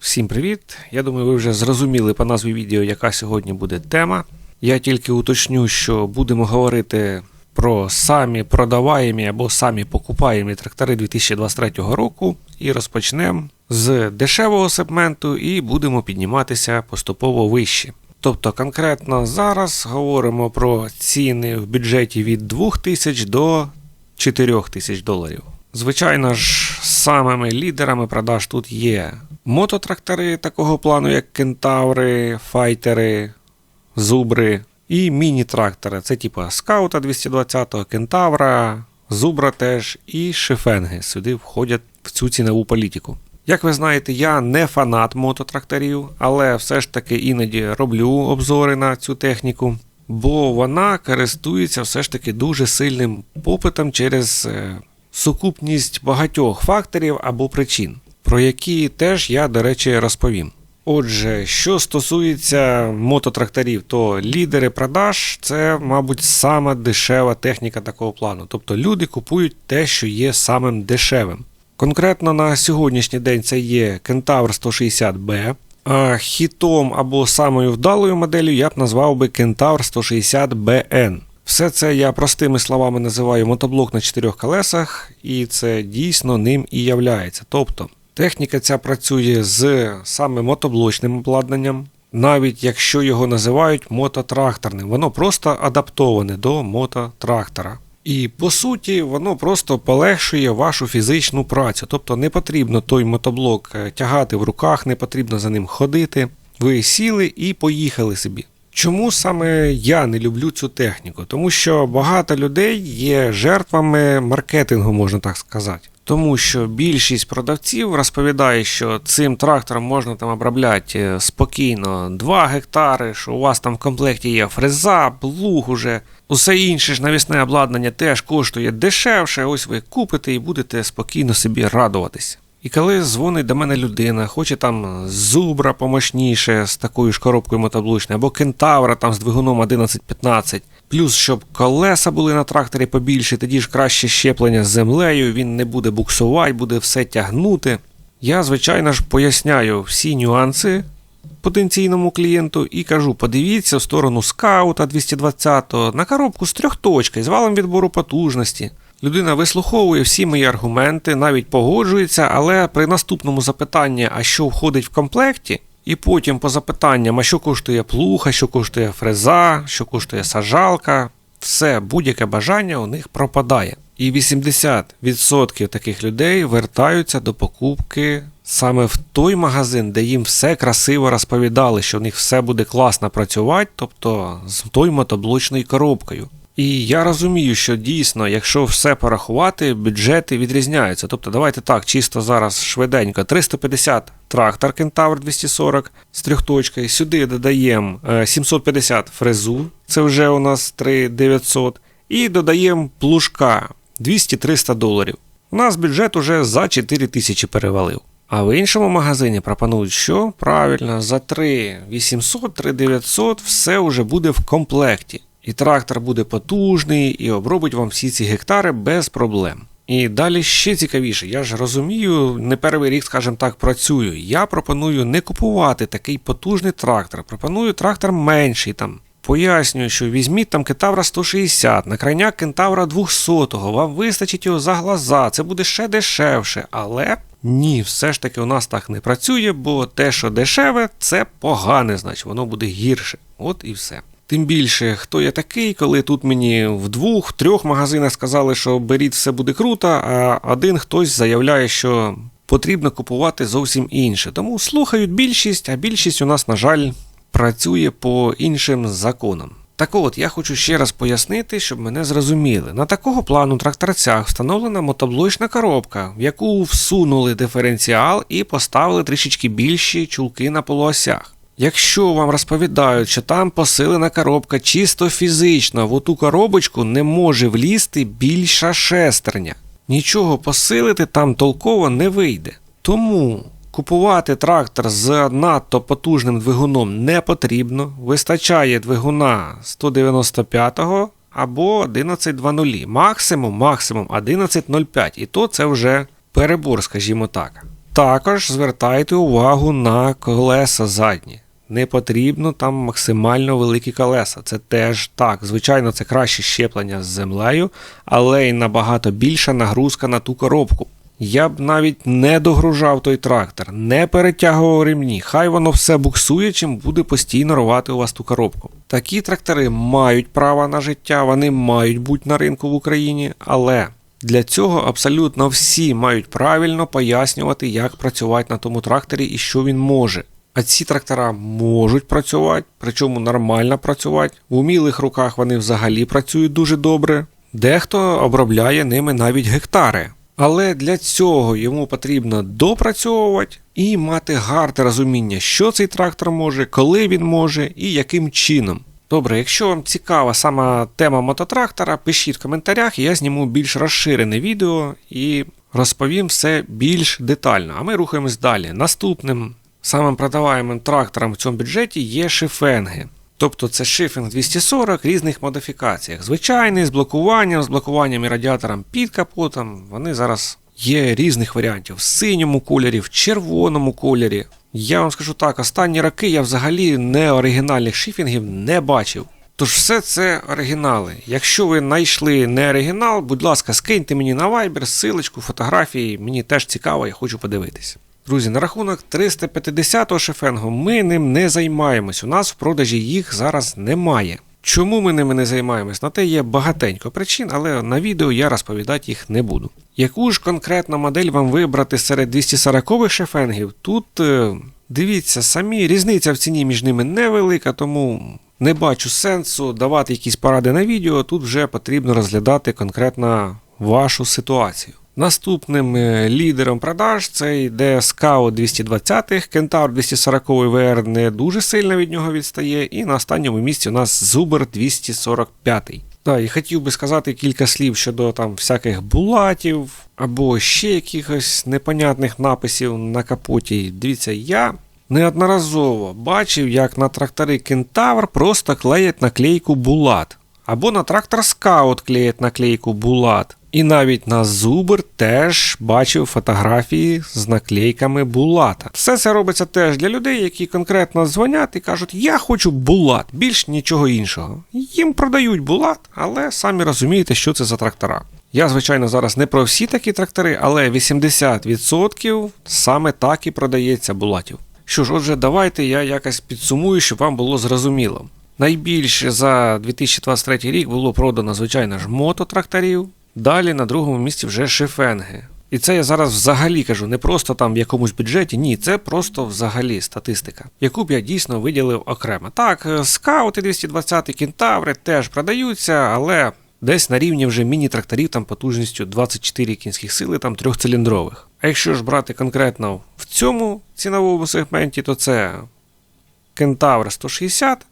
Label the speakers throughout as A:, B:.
A: Всім привіт! Я думаю, ви вже зрозуміли по назві відео, яка сьогодні буде тема. Я тільки уточню, що будемо говорити про самі продаваємі або самі покупаємі трактори 2023 року і розпочнемо з дешевого сегменту і будемо підніматися поступово вище. Тобто конкретно зараз говоримо про ціни в бюджеті від 2000 до 4000 доларів. Звичайно ж, самими лідерами продаж тут є мототрактори такого плану, як кентаври, файтери, зубри і міні-трактори. Це типу скаута 220-го, кентавра, зубра теж і шифенги. Сюди входять в цю цінову політику. Як ви знаєте, я не фанат мототракторів, але все ж таки іноді роблю обзори на цю техніку, бо вона користується все ж таки дуже сильним попитом через е, сукупність багатьох факторів або причин, про які теж я, до речі, розповім. Отже, що стосується мототракторів, то лідери продаж це, мабуть, сама дешева техніка такого плану. Тобто люди купують те, що є самим дешевим. Конкретно на сьогоднішній день це є Kentaur 160B. А хітом або самою вдалою моделлю я б назвав би Kentaur 160BN. Все це я простими словами називаю мотоблок на чотирьох колесах, і це дійсно ним і являється. Тобто техніка ця працює з саме мотоблочним обладнанням, навіть якщо його називають мототракторним, воно просто адаптоване до мототрактора. І по суті, воно просто полегшує вашу фізичну працю. Тобто не потрібно той мотоблок е, тягати в руках, не потрібно за ним ходити. Ви сіли і поїхали собі. Чому саме я не люблю цю техніку? Тому що багато людей є жертвами маркетингу, можна так сказати. Тому що більшість продавців розповідає, що цим трактором можна там обробляти е, спокійно 2 гектари, що у вас там в комплекті є фреза, плуг уже. Усе інше ж навісне обладнання теж коштує дешевше. Ось ви купите і будете спокійно собі радуватися. І коли дзвонить до мене людина, хоче там зубра помощніше з такою ж коробкою мотоблочною, або кентавра там з двигуном 11-15, плюс щоб колеса були на тракторі побільше, тоді ж краще щеплення з землею, він не буде буксувати, буде все тягнути. Я, звичайно ж, поясняю всі нюанси потенційному клієнту і кажу: подивіться в сторону скаута 220 на коробку з трьохточкою, з валом відбору потужності. Людина вислуховує всі мої аргументи, навіть погоджується, але при наступному запитанні, а що входить в комплекті, і потім по запитанням, а що коштує плуг, а що коштує фреза, що коштує сажалка, все будь-яке бажання у них пропадає. І 80% таких людей вертаються до покупки саме в той магазин, де їм все красиво розповідали, що в них все буде класно працювати, тобто з той мотоблочною коробкою. І я розумію, що дійсно, якщо все порахувати, бюджети відрізняються. Тобто, давайте так, чисто зараз швиденько, 350 трактор Кентавр 240 з трьохточкою, сюди додаємо 750 фрезу, це вже у нас 3900, і додаємо плужка 200-300 доларів. У нас бюджет уже за 4000 перевалив. А в іншому магазині пропонують, що правильно, за 3800, 3900 все вже буде в комплекті. І трактор буде потужний і обробить вам всі ці гектари без проблем. І далі ще цікавіше, я ж розумію, не перший рік, скажімо так, працюю. Я пропоную не купувати такий потужний трактор. Пропоную трактор менший там. Пояснюю, що візьміть там кентавра 160, на крайняк кентавра 200, вам вистачить його за глаза, це буде ще дешевше. Але ні, все ж таки у нас так не працює, бо те, що дешеве, це погане, значить воно буде гірше. От і все. Тим більше, хто я такий, коли тут мені в двох, трьох магазинах сказали, що беріть все буде круто, а один хтось заявляє, що потрібно купувати зовсім інше. Тому слухають більшість, а більшість у нас, на жаль, працює по іншим законам. Так от, я хочу ще раз пояснити, щоб мене зрозуміли. На такого плану тракторцях встановлена мотоблочна коробка, в яку всунули диференціал і поставили трішечки більші чулки на полуосях. Якщо вам розповідають, що там посилена коробка чисто фізично, в оту коробочку не може влізти більша шестерня. Нічого посилити там толково не вийде. Тому купувати трактор з надто потужним двигуном не потрібно. Вистачає двигуна 195-го або 1120. Максимум, максимум 1105. І то це вже перебор, скажімо так. Також звертайте увагу на колеса задні. Не потрібно там максимально великі колеса. Це теж так. Звичайно, це краще щеплення з землею, але й набагато більша нагрузка на ту коробку. Я б навіть не догружав той трактор, не перетягував ремні. Хай воно все буксує, чим буде постійно рвати у вас ту коробку. Такі трактори мають право на життя, вони мають бути на ринку в Україні, але для цього абсолютно всі мають правильно пояснювати, як працювати на тому тракторі і що він може. А ці трактора можуть працювати, причому нормально працювати. В умілих руках вони взагалі працюють дуже добре. Дехто обробляє ними навіть гектари. Але для цього йому потрібно допрацьовувати і мати гарне розуміння, що цей трактор може, коли він може і яким чином. Добре, якщо вам цікава сама тема мототрактора, пишіть в коментарях, я зніму більш розширене відео і розповім все більш детально. А ми рухаємось далі. Наступним самим продаваємим трактором в цьому бюджеті є шифенги. Тобто це шифінг 240 різних модифікаціях. Звичайний, з блокуванням, з блокуванням і радіатором під капотом. Вони зараз є різних варіантів в синьому кольорі, в червоному кольорі. Я вам скажу так, останні роки я взагалі не оригінальних шифінгів не бачив. Тож все це оригінали. Якщо ви знайшли не оригінал, будь ласка, скиньте мені на Viber ссылочку, фотографії, мені теж цікаво, я хочу подивитись. Друзі, на рахунок 350-го шефенгу ми ним не займаємось. У нас в продажі їх зараз немає. Чому ми ними не займаємось? На те є багатенько причин, але на відео я розповідати їх не буду. Яку ж конкретно модель вам вибрати серед 240-х шефенгів? Тут е, дивіться самі, різниця в ціні між ними невелика, тому не бачу сенсу давати якісь поради на відео. Тут вже потрібно розглядати конкретно вашу ситуацію. Наступним е, лідером продаж це йде Scout 220, Kentaur 240 VR не дуже сильно від нього відстає. І на останньому місці у нас Zuber 245. Так, і хотів би сказати кілька слів щодо там всяких булатів або ще якихось непонятних написів на капоті. Дивіться, я неодноразово бачив, як на трактори Кентавр просто клеять наклейку Булат. Або на трактор Скаут клеять наклейку Булат. І навіть на Зубр теж бачив фотографії з наклейками Булата. Все це робиться теж для людей, які конкретно дзвонять і кажуть, я хочу Булат, більш нічого іншого. Їм продають Булат, але самі розумієте, що це за трактора. Я, звичайно, зараз не про всі такі трактори, але 80% саме так і продається Булатів. Що ж, отже, давайте я якось підсумую, щоб вам було зрозуміло. Найбільше за 2023 рік було продано, звичайно ж, мототракторів. Далі на другому місці вже шифенги. І це я зараз взагалі кажу, не просто там в якомусь бюджеті, ні, це просто взагалі статистика, яку б я дійсно виділив окремо. Так, е, скаути 220 кентаври теж продаються, але десь на рівні вже міні-тракторів там потужністю 24 кінських сили, там трьохциліндрових. А якщо ж брати конкретно в цьому ціновому сегменті, то це кентавр 160,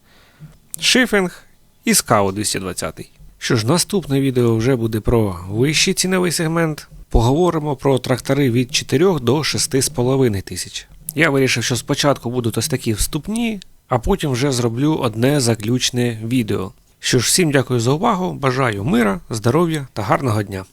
A: шифінг і скаут 220. Що ж, наступне відео вже буде про вищий ціновий сегмент. Поговоримо про трактори від 4 до 6,5 тисяч. Я вирішив, що спочатку будуть ось такі вступні, а потім вже зроблю одне заключне відео. Що ж, всім дякую за увагу, бажаю мира, здоров'я та гарного дня!